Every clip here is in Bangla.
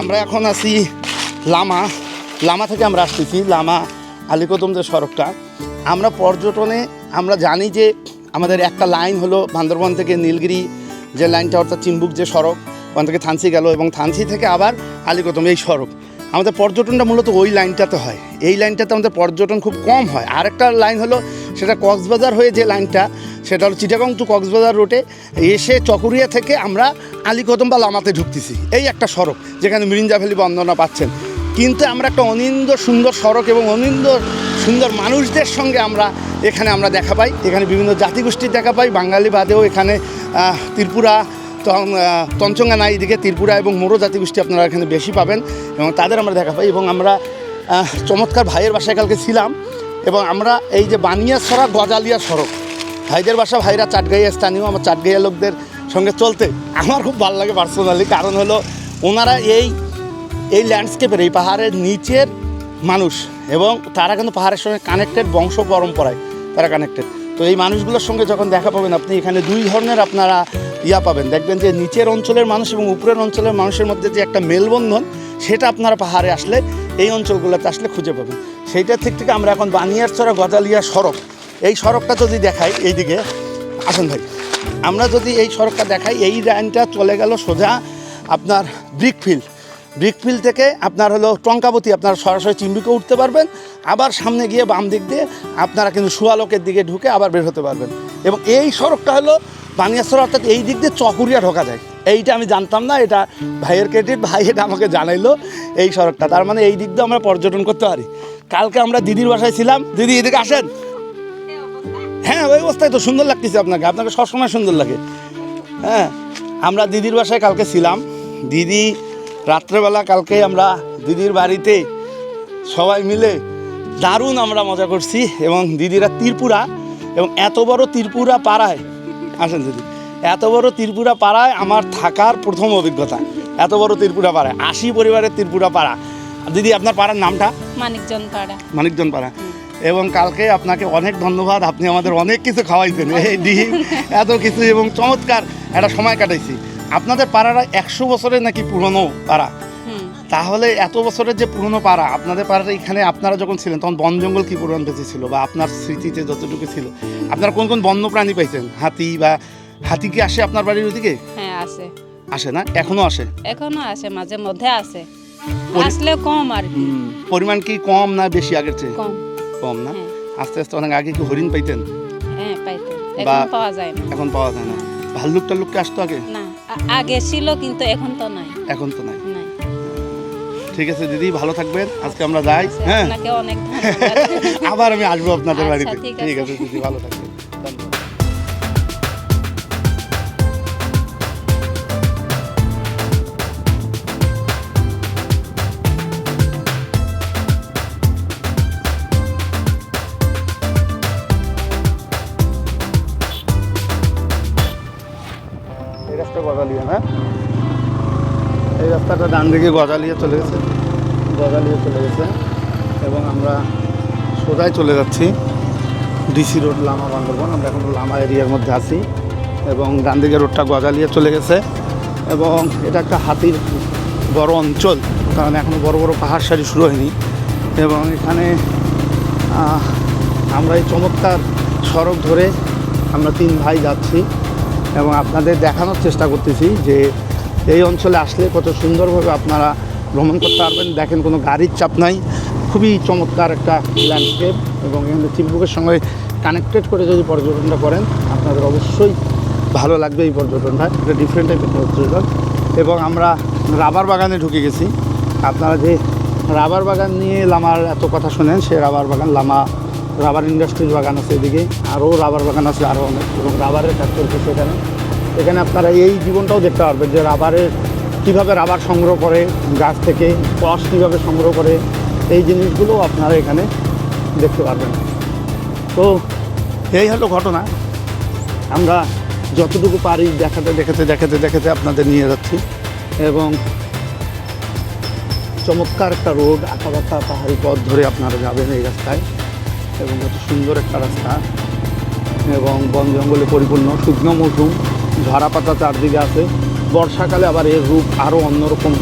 আমরা এখন আছি লামা লামা থেকে আমরা আসতেছি, লামা আলিকদম যে সড়কটা। আমরা পর্যটনে, আমরা জানি যে আমাদের একটা লাইন হলো বান্দরবন থেকে নীলগিরি, যে লাইনটা অর্থাৎ চিম্বুক যে সড়ক, ওখান থেকে থানসি গেল এবং থানসি থেকে আবার আলিকদম এই সড়ক। আমাদের পর্যটনটা মূলত ওই লাইনটাতে হয়। এই লাইনটাতে আমাদের পর্যটন খুব কম হয়। আরেকটা লাইন হলো, সেটা কক্সবাজার হয়ে যে লাইনটা সেটা হলো চিটাগং টু কক্সবাজার রোডে এসে চকরিয়া থেকে আমরা আলিকদম বা লামাতে ঢুকতেছি। এই একটা সড়ক, যেখানে মিরিঞ্জা ভ্যালি বন্দনা পাচ্ছেন। কিন্তু আমরা একটা অনিন্দ সুন্দর সড়ক এবং অনিন্দ সুন্দর মানুষদের সঙ্গে আমরা এখানে আমরা দেখা পাই। এখানে বিভিন্ন জাতিগোষ্ঠীর দেখা পাই। বাঙালি বাদেও এখানে ত্রিপুরা তঞ্চঙ্গা নাই, এদিকে ত্রিপুরা এবং মোরো জাতিগোষ্ঠী আপনারা এখানে বেশি পাবেন এবং তাদের আমরা দেখা পাই এবং আমরা চমৎকার ভাইয়ের বাসায় কালকে ছিলাম এবং আমরা এই যে বানিয়া বানিয়াছড়া গজালিয়া সড়ক ভাইদের বাসা ভাইরা চাটগাইয়া স্থানীয় আমার চাটগাইয়া লোকদের সঙ্গে চলতে আমার খুব ভালো লাগে পার্সোনালি কারণ হলো ওনারা এই এই ল্যান্ডস্কেপের এই পাহাড়ের নিচের মানুষ এবং তারা কিন্তু পাহাড়ের সঙ্গে কানেক্টেড বংশ পরম্পরায় তারা কানেক্টেড তো এই মানুষগুলোর সঙ্গে যখন দেখা পাবেন আপনি, এখানে দুই ধরনের আপনারা ইয়া পাবেন। দেখবেন যে নিচের অঞ্চলের মানুষ এবং উপরের অঞ্চলের মানুষের মধ্যে যে একটা মেলবন্ধন, সেটা আপনারা পাহাড়ে আসলে এই অঞ্চলগুলোতে আসলে খুঁজে পাবেন। সেইটার থেকে থেকে আমরা এখন বানিয়ারছড়া, গজালিয়া, সড়ক এই সড়কটা যদি দেখাই এইদিকে, আসুন ভাই। আমরা যদি এই সড়কটা দেখাই, এই লাইনটা চলে গেল সোজা আপনার ব্রিকফিল্ড। ব্রিকফিল্ড থেকে আপনার হলো টঙ্কাবতী, আপনারা সরাসরি চিম্বিকে উঠতে পারবেন। আবার সামনে গিয়ে বাম দিক দিয়ে আপনারা কিন্তু সুয়ালোকের দিকে ঢুকে আবার বের হতে পারবেন। এবং এই সড়কটা হলো বানিয়াসর অর্থাৎ এই দিক দিয়ে চকুরিয়া ঢোকা যায়। এইটা আমি জানতাম না, এটা ভাইয়ের ক্রেডিট ভাই এটা আমাকে জানাইলো এই সড়কটা। তার মানে এই দিক দিয়ে আমরা পর্যটন করতে পারি। কালকে আমরা দিদির বাসায় ছিলাম। দিদি, এদিকে আসেন। হ্যাঁ ওই অবস্থায় তো সুন্দর লাগতেছে আপনাকে। আপনাকে সবসময় সুন্দর লাগে। হ্যাঁ আমরা দিদির বাসায় কালকে ছিলাম। দিদি রাত্রেবেলা কালকে আমরা দিদির বাড়িতে সবাই মিলে দারুণ আমরা মজা করছি এবং দিদিরা ত্রিপুরা এবং এত বড় ত্রিপুরা পাড়ায় আসেন দিদি এত বড় ত্রিপুরা পাড়ায় আমার থাকার প্রথম অভিজ্ঞতা। এত বড় ত্রিপুরা পাড়ায় আশি পরিবারের ত্রিপুরা পাড়া। দিদি আপনার পাড়ার নামটা? মানিকজন পাড়া। মানিকজন পাড়া। এবং কালকে আপনাকে অনেক ধন্যবাদ। আপনি আমাদের অনেক কিছু খাওয়াইছেন। এই ডিম এত কিছু এবং চমৎকার একটা সময় কাটাইছি। আপনাদের পাড়াটা একশো বছরের নাকি পুরনো পাড়া? তাহলে এত বছরের যে পুরনো পাড়া আপনাদের পাড়াটা এখানে আপনারা যখন ছিলেন তখন বন জঙ্গল কি পরিমাণ বেঁচে ছিল বা আপনার স্মৃতিতে যতটুকু ছিল? আপনারা কোন কোন বন্য প্রাণী পাইছেন? হাতি বা হাতি কি আসে আপনার বাড়ির ওদিকে? হ্যাঁ আছে আসে না? এখনও আসে? এখনও আসে মাঝে মধ্যে আসে। আসলে কম আর পরিমাণ কি কম না বেশি আগের চেয়ে? কম। কম না? হ্যাঁ। আস্তে আস্তে অনেক আগে কি হরিণ পাইতেন? হ্যাঁ এখন পাওয়া যায় না। এখন পাওয়া যায় না। ভাল্লুক টাল্লুককে আসতো আগে? না আগে ছিল কিন্তু এখন তো নাই। এখন তো নাই। ঠিক আছে দিদি ভালো থাকবেন। আজকে আমরা যাই হ্যাঁ? আপনাকে অনেক ধন্যবাদ। আবার আমি আসব আপনাদের আচ্ছা, বাড়িতে। ঠিক। আছে দিদি ভালো থাকবেন। রাস্তাটা ডান দিকে গজালিয়া চলে গেছে। গজালিয়া চলে গেছে এবং আমরা সোজাই চলে যাচ্ছি। ডিসি রোড লামা বান্দরবন আমরা এখন লামা এরিয়ার মধ্যে আছি এবং ডান দিকে রোডটা গজালিয়া চলে গেছে এবং এটা একটা হাতির বড় অঞ্চল, কারণ এখনও বড় বড় পাহাড় সারি শুরু হয়নি এবং এখানে আমরা এই চমৎকার সড়ক ধরে আমরা তিন ভাই যাচ্ছি এবং আপনাদের দেখানোর চেষ্টা করতেছি যে এই অঞ্চলে আসলে কত সুন্দরভাবে আপনারা ভ্রমণ করতে পারবেন। দেখেন কোনো গাড়ির চাপ নাই। খুবই চমৎকার একটা ল্যান্ডস্কেপ এবং এখানে চিম্বুকের সঙ্গে কানেক্টেড করে যদি পর্যটনটা করেন, আপনাদের অবশ্যই ভালো লাগবে এই পর্যটনটা। এটা ডিফারেন্ট টাইপের পর্যটন। এবং আমরা রাবার বাগানে ঢুকে গেছি। আপনারা যে রাবার বাগান নিয়ে লামার এত কথা শোনেন, সে রাবার বাগান, লামা রাবার ইন্ডাস্ট্রির বাগান আছে এদিকে। আরও রাবার বাগান আছে আরও অনেক। এবং রাবারের কাজ চলছে সেখানে। এখানে আপনারা এই জীবনটাও দেখতে পারবেন যে রাবারের কীভাবে রাবার সংগ্রহ করে গাছ থেকে কষ কীভাবে সংগ্রহ করে, এই জিনিসগুলো আপনারা এখানে দেখতে পারবেন। তো এই হলো ঘটনা। আমরা যতটুকু পারি দেখাতে দেখাতে দেখাতে দেখাতে আপনাদের নিয়ে যাচ্ছি। এবং চমৎকার একটা রোড আঁকাবাঁকা পাহাড়ি পথ ধরে আপনারা যাবেন এই রাস্তায়। এবং কত সুন্দর একটা রাস্তা। এবং বন জঙ্গলে পরিপূর্ণ, শুকনো মৌসুম ঝরা পাতা চারদিকে আছে। বর্ষাকালে আবার এর রূপ আরও অন্যরকম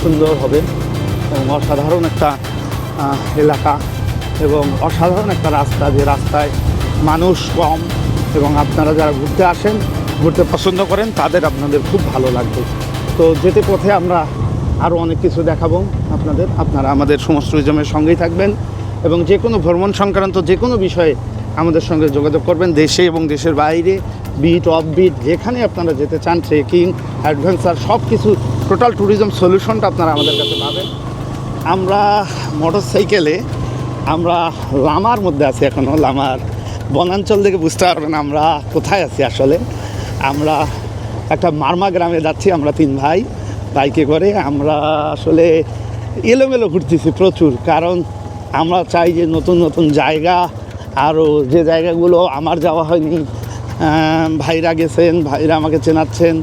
সুন্দর হবে এবং অসাধারণ একটা এলাকা এবং অসাধারণ একটা রাস্তা যে রাস্তায় মানুষ কম এবং আপনারা যারা ঘুরতে আসেন, ঘুরতে পছন্দ করেন, তাদের আপনাদের খুব ভালো লাগবে। তো যেতে পথে আমরা আরও অনেক কিছু দেখাবো আপনাদের। আপনারা আমাদের সমস্ত রিজমের সঙ্গেই থাকবেন এবং যে কোনো ভ্রমণ সংক্রান্ত যে কোনো বিষয়ে আমাদের সঙ্গে যোগাযোগ করবেন দেশে এবং দেশের বাইরে। বিট অফ বিট যেখানে আপনারা যেতে চান ট্রেকিং অ্যাডভেঞ্চার সব কিছু টোটাল ট্যুরিজম সলিউশনটা আপনারা আমাদের কাছে পাবেন। আমরা মোটর সাইকেলে আমরা লামার মধ্যে আছি এখনও লামার বনাঞ্চল থেকে বুঝতে পারবেন আমরা কোথায় আছি আসলে। আমরা একটা মারমা গ্রামে যাচ্ছি, আমরা তিন ভাই, বাইকে করে। আমরা আসলে এলোমেলো ঘুরতেছি প্রচুর, কারণ আমরা চাই যে নতুন নতুন জায়গা আরও যে জায়গাগুলো আমার যাওয়া হয়নি ভাইরা গেছেন, ভাইরা আমাকে চেনাচ্ছেন।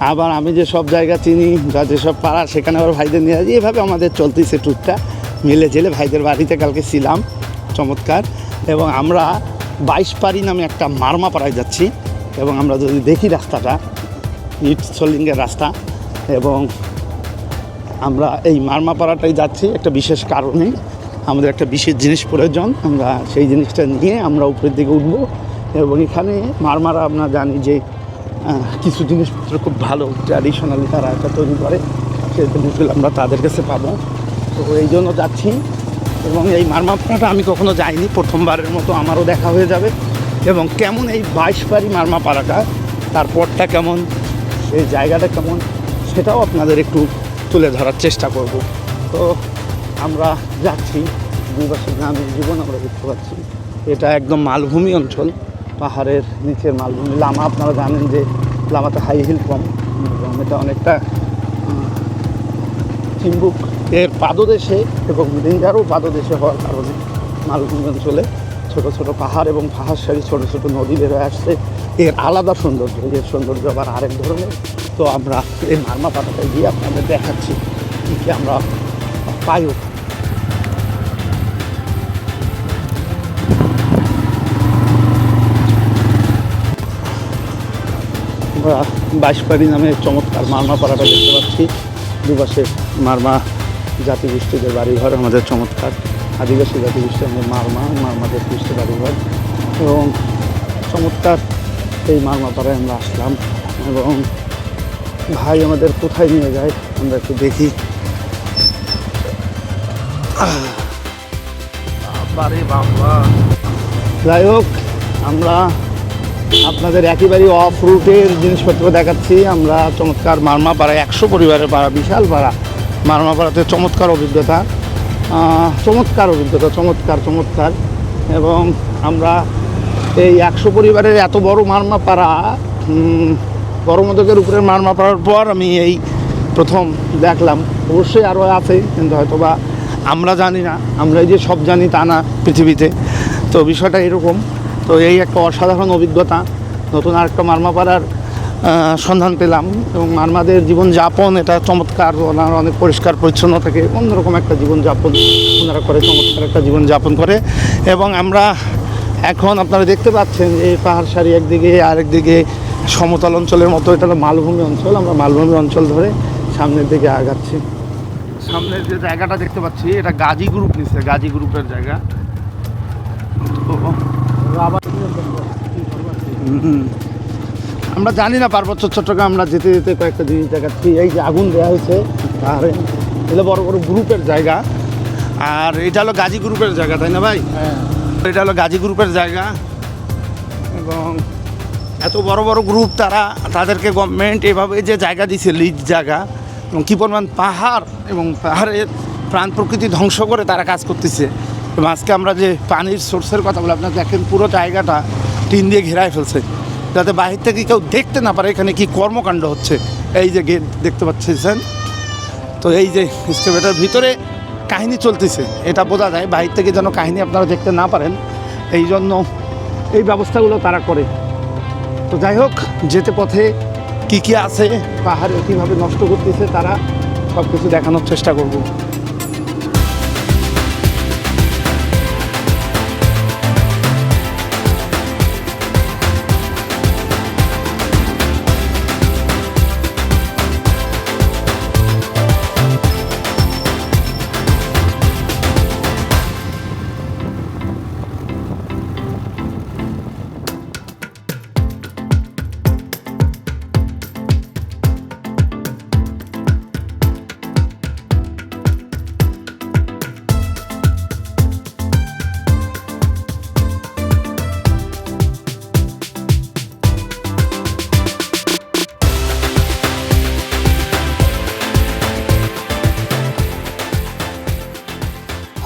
আবার আমি যে সব জায়গা চিনি বা যেসব পাড়া, সেখানে আবার ভাইদের নিয়ে যাই এভাবে আমাদের চলতেছে ট্যুরটা। মিলে জেলে ভাইদের বাড়িতে কালকে ছিলাম, চমৎকার। এবং আমরা বাইশ পাড়ি নামে একটা মারমা পাড়ায় যাচ্ছি। এবং আমরা যদি দেখি রাস্তাটা, ইট সোলিংয়ের রাস্তা, এবং আমরা এই মারমাপাড়াটাই যাচ্ছি, একটা বিশেষ কারণে। আমাদের একটা বিশেষ জিনিস প্রয়োজন, আমরা সেই জিনিসটা নিয়ে আমরা উপরের দিকে উঠব। এবং এখানে মারমারা আমরা জানি যে কিছু জিনিসপত্র খুব ভালো ট্র্যাডিশনালি তারা এটা তৈরি করে। সেই জিনিসগুলো আমরা তাদের কাছে পাবো। তো এই জন্য যাচ্ছি। এবং এই মারমাপাড়াটা আমি কখনো যাইনি। প্রথমবারের মতো আমারও দেখা হয়ে যাবে। এবং কেমন এই বাইশ পাড়ি মারমাপাড়াটা তারপরটা কেমন, এই জায়গাটা কেমন, সেটাও আপনাদের একটু তুলে ধরার চেষ্টা করব। তো আমরা যাচ্ছি। দুই বছর গ্রামীণ জীবন আমরা দেখতে পাচ্ছি। এটা একদম মালভূমি অঞ্চল। পাহাড়ের নিচের মালভূমি লামা, আপনারা জানেন যে লামাতে হাই হিল কম। এবং এটা অনেকটা চিম্বুক এর পাদদেশে এবং ডেঞ্জারও পাদদেশে হওয়ার কারণে মালভূমি অঞ্চলে ছোট ছোট পাহাড় এবং পাহাড় সারি ছোট ছোট নদী বেরোয় আসছে। এর আলাদা সৌন্দর্য, এর সৌন্দর্য আবার আরেক ধরনের। তো আমরা এই মারমা পাতাটায় গিয়ে আপনাদের দেখাচ্ছি কী কী আমরা পাই আমরা বাইশপাড়ি নামে চমৎকার মারমা পাড়াটা দেখতে পাচ্ছি। দুপাশে মারমা জাতিগোষ্ঠীদের বাড়িঘর আমাদের চমৎকার আদিবাসী জাতিগোষ্ঠী আমাদের মারমা মারমা জাতিগোষ্ঠী বাড়িঘর এবং চমৎকার এই মারমা পাড়ায় আমরা আসলাম এবং ভাই আমাদের কোথায় নিয়ে যায় আমরা একটু দেখি। যাই হোক আমরা আপনাদের একেবারেই অফ রুটের জিনিসপত্র দেখাচ্ছি। আমরা চমৎকার মারমা পাড়ায় একশো পরিবারের পাড়া বিশাল পাড়া মারমা পাড়াতে চমৎকার অভিজ্ঞতা। চমৎকার অভিজ্ঞতা চমৎকার চমৎকার। এবং আমরা এই একশো পরিবারের এত বড় মারমা পাড়া উম, বড় মদকের উপরে মারমা পাড়ার পর আমি এই প্রথম দেখলাম। অবশ্যই আরও আছে কিন্তু হয়তো বা আমরা জানি না। আমরা এই যে সব জানি তা না পৃথিবীতে। তো বিষয়টা এরকম। তো এই একটা অসাধারণ অভিজ্ঞতা, নতুন আরেকটা মারমাপাড়ার সন্ধান পেলাম এবং মারমাদের জীবনযাপন এটা চমৎকার, ওনারা অনেক পরিষ্কার পরিচ্ছন্ন থাকে অন্যরকম একটা জীবনযাপন ওনারা করে, চমৎকার একটা জীবনযাপন করে এবং আমরা এখন আপনারা দেখতে পাচ্ছেন যে পাহাড় সারি একদিকে, আরেকদিকে সমতল অঞ্চলের মতো, এটা মালভূমি অঞ্চল, আমরা মালভূমি অঞ্চল ধরে সামনের দিকে আগাচ্ছি সামনের যে জায়গাটা দেখতে পাচ্ছি, এটা গাজী গ্রুপ নিচ্ছে গাজী গ্রুপের জায়গা। আমরা জানি না পার্বত্য চট্টগ্রাম আমরা যেতে যেতে কয়েকটা জিনিস দেখাচ্ছি। এই যে আগুন দেওয়া হয়েছে আর এগুলো বড় বড় গ্রুপের জায়গা। আর এটা হলো গাজী গ্রুপের জায়গা তাই না ভাই? এটা হলো গাজী গ্রুপের জায়গা। এবং এত বড় বড় গ্রুপ তারা তাদেরকে গভর্নমেন্ট এভাবে যে জায়গা দিছে লিজ জায়গা এবং কী পরিমাণ পাহাড় এবং পাহাড়ের প্রাণ প্রকৃতি ধ্বংস করে তারা কাজ করতেছে। এবং আজকে আমরা যে পানির সোর্সের কথা বলে আপনার দেখেন পুরো জায়গাটা টিন দিয়ে ঘেরায় ফেলছে। যাতে বাহির থেকে কেউ দেখতে না পারে এখানে কি কর্মকাণ্ড হচ্ছে। এই যে গেট দেখতে পাচ্ছেন? তো এই যে এক্সকেভেটার ভিতরে কাহিনী চলতেছে, এটা বোঝা যায়। বাহির থেকে যেন কাহিনী আপনারা দেখতে না পারেন, এই জন্য এই ব্যবস্থাগুলো তারা করে। তো যাই হোক, যেতে পথে কি কি আছে, পাহাড়ে কীভাবে নষ্ট করতেছে তারা সব কিছু দেখানোর চেষ্টা করব।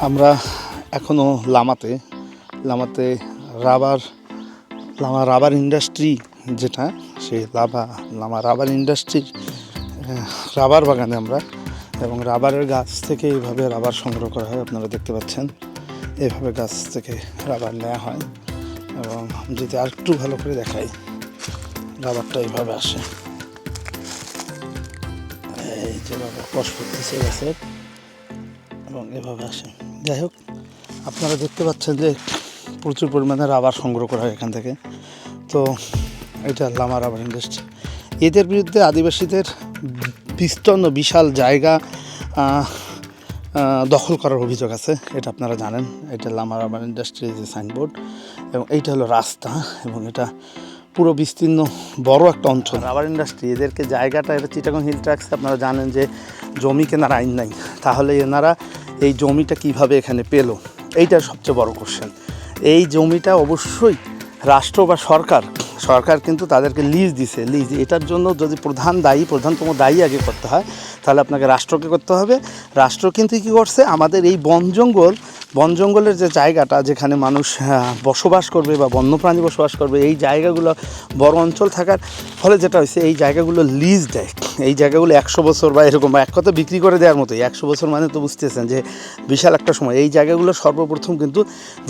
আমরা এখনও লামাতে লামাতে রাবার, লামা রাবার ইন্ডাস্ট্রি যেটা সেই লাভা, লামা রাবার ইন্ডাস্ট্রির রাবার বাগানে আমরা এবং রাবারের গাছ থেকে এইভাবে রাবার সংগ্রহ করা হয়, আপনারা দেখতে পাচ্ছেন। এভাবে গাছ থেকে রাবার নেওয়া হয় এবং যদি আর একটু ভালো করে দেখাই, রাবারটা এইভাবে আসে। এই যেভাবে কষ করতেছে গাছের এবং এভাবে আসে। যাই হোক, আপনারা দেখতে পাচ্ছেন যে প্রচুর পরিমাণে রাবার সংগ্রহ করা হয় এখান থেকে। তো এটা লামা রাবার ইন্ডাস্ট্রি। এদের বিরুদ্ধে আদিবাসীদের বিস্তীর্ণ বিশাল জায়গা দখল করার অভিযোগ আছে, এটা আপনারা জানেন। এটা লামা রাবার ইন্ডাস্ট্রি যে সাইনবোর্ড এবং এইটা হলো রাস্তা এবং এটা পুরো বিস্তীর্ণ বড় একটা অঞ্চল। রাবার ইন্ডাস্ট্রি, এদেরকে জায়গাটা, এটা চিটাগং হিল ট্র্যাক্স আপনারা জানেন যে জমি কেনার আইন নাই। তাহলে এনারা এই জমিটা কীভাবে এখানে পেল? এইটা সবচেয়ে বড় কোশ্চেন এই জমিটা অবশ্যই রাষ্ট্র বা সরকার সরকার কিন্তু তাদেরকে লিজ দিছে। লিজ এটার জন্য যদি প্রধান দায়ী, প্রধানতম দায়ী আগে করতে হয় তাহলে আপনাকে রাষ্ট্রকে করতে হবে। রাষ্ট্র কিন্তু কী করছে? আমাদের এই বন জঙ্গল, বন জঙ্গলের যে জায়গাটা যেখানে মানুষ বসবাস করবে বা বন্যপ্রাণী বসবাস করবে, এই জায়গাগুলো বড় অঞ্চল থাকার ফলে যেটা হয়েছে, এই জায়গাগুলো লিজ দেয়। এই জায়গাগুলো একশো বছর বা এরকম, বা এক কথা বিক্রি করে দেওয়ার মতোই। একশো বছর মানে তো বুঝতেছেন যে বিশাল একটা সময়। এই জায়গাগুলো সর্বপ্রথম কিন্তু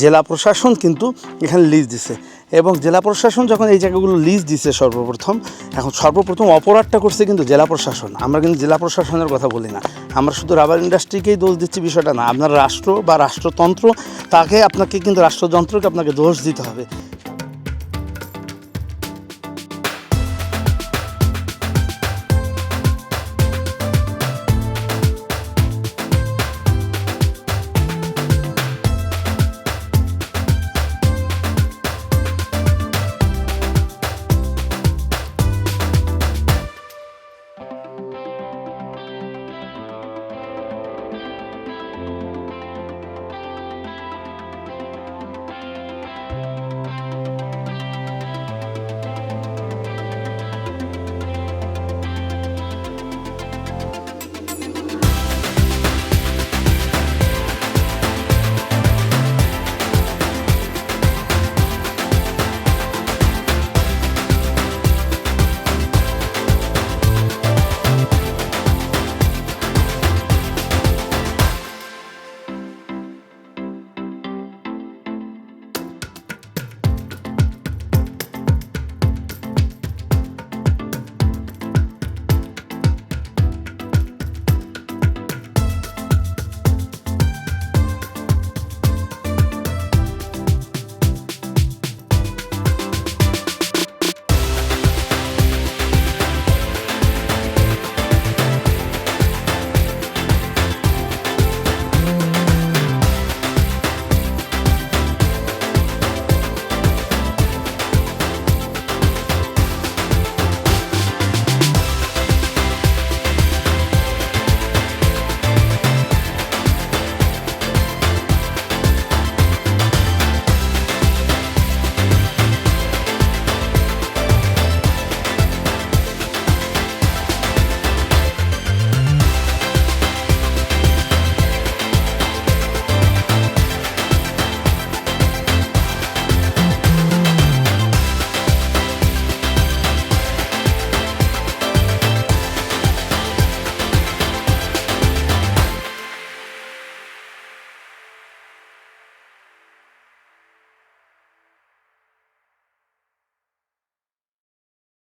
জেলা প্রশাসন কিন্তু এখানে লিজ দিছে। এবং জেলা প্রশাসন যখন এই জায়গাগুলো লিজ দিছে সর্বপ্রথম, এখন সর্বপ্রথম অপরাধটা করছে কিন্তু জেলা প্রশাসন। আমরা কিন্তু জেলা প্রশাসনের কথা বলি না। আমরা শুধু রাবার ইন্ডাস্ট্রিকেই দোষ দিচ্ছি বিষয়টা না। আপনার রাষ্ট্র বা রাষ্ট্রতন্ত্র, তাকে আপনাকে কিন্তু রাষ্ট্রযন্ত্রকে আপনাকে দোষ দিতে হবে।